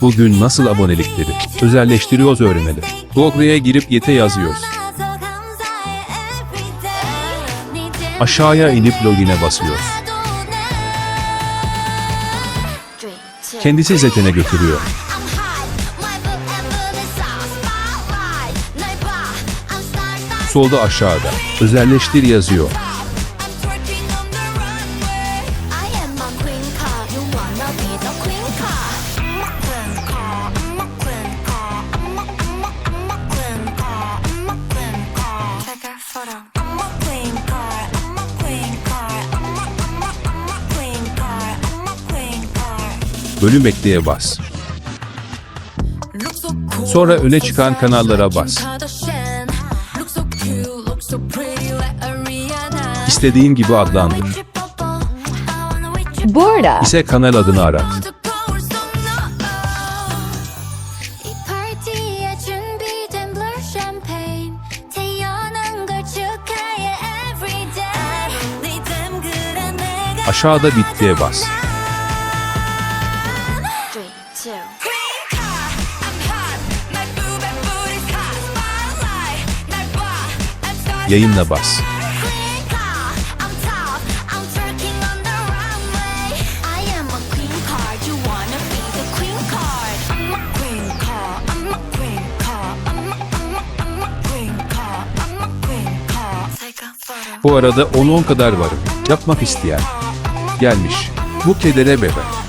Bugün nasıl abonelikleri özelleştiriyoruz öğrenelim. Google'ya girip yete yazıyoruz. Aşağıya inip login'e basıyoruz. Kendisi zetene götürüyor. Solda aşağıda özelleştir yazıyor. Bölüm ekleye bas. Sonra öne çıkan kanallara bas. İstediğin gibi adlandır. Burada İse kanal adını arat. Queen card Take a photo Bu arada 10-10 kadar varım. Yapmak isteyen. Gelmiş. Bu kedere bebe.